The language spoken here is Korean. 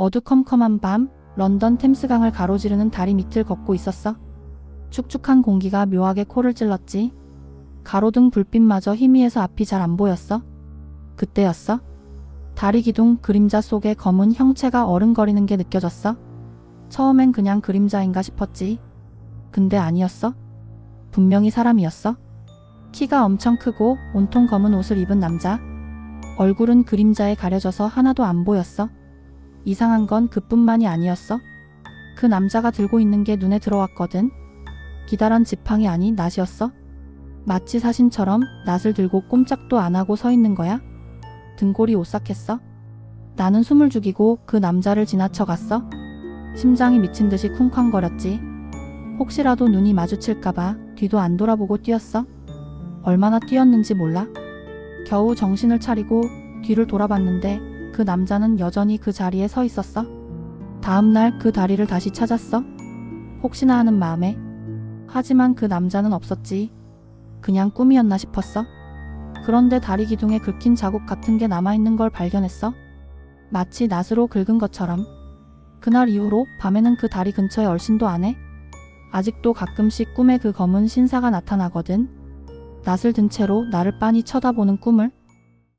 어두컴컴한 밤, 런던 템스강을 가로지르는 다리 밑을 걷고 있었어. 축축한 공기가 묘하게 코를 찔렀지. 가로등 불빛마저 희미해서 앞이 잘 안 보였어. 그때였어. 다리 기둥 그림자 속에 검은 형체가 어른거리는 게 느껴졌어. 처음엔 그냥 그림자인가 싶었지. 근데 아니었어. 분명히 사람이었어. 키가 엄청 크고 온통 검은 옷을 입은 남자. 얼굴은 그림자에 가려져서 하나도 안 보였어. 이상한 건 그뿐만이 아니었어. 그 남자가 들고 있는 게 눈에 들어왔거든. 기다란 지팡이 아니 낫이었어. 마치 사신처럼 낫을 들고 꼼짝도 안 하고 서 있는 거야. 등골이 오싹했어. 나는 숨을 죽이고 그 남자를 지나쳐 갔어. 심장이 미친 듯이 쿵쾅거렸지. 혹시라도 눈이 마주칠까봐 뒤도 안 돌아보고 뛰었어. 얼마나 뛰었는지 몰라. 겨우 정신을 차리고 뒤를 돌아봤는데 그 남자는 여전히 그 자리에 서 있었어. 다음날 그 다리를 다시 찾았어. 혹시나 하는 마음에. 하지만 그 남자는 없었지. 그냥 꿈이었나 싶었어. 그런데 다리 기둥에 긁힌 자국 같은 게 남아있는 걸 발견했어. 마치 낫으로 긁은 것처럼. 그날 이후로 밤에는 그 다리 근처에 얼씬도 안 해. 아직도 가끔씩 꿈에 그 검은 신사가 나타나거든. 낫을 든 채로 나를 빤히 쳐다보는 꿈을.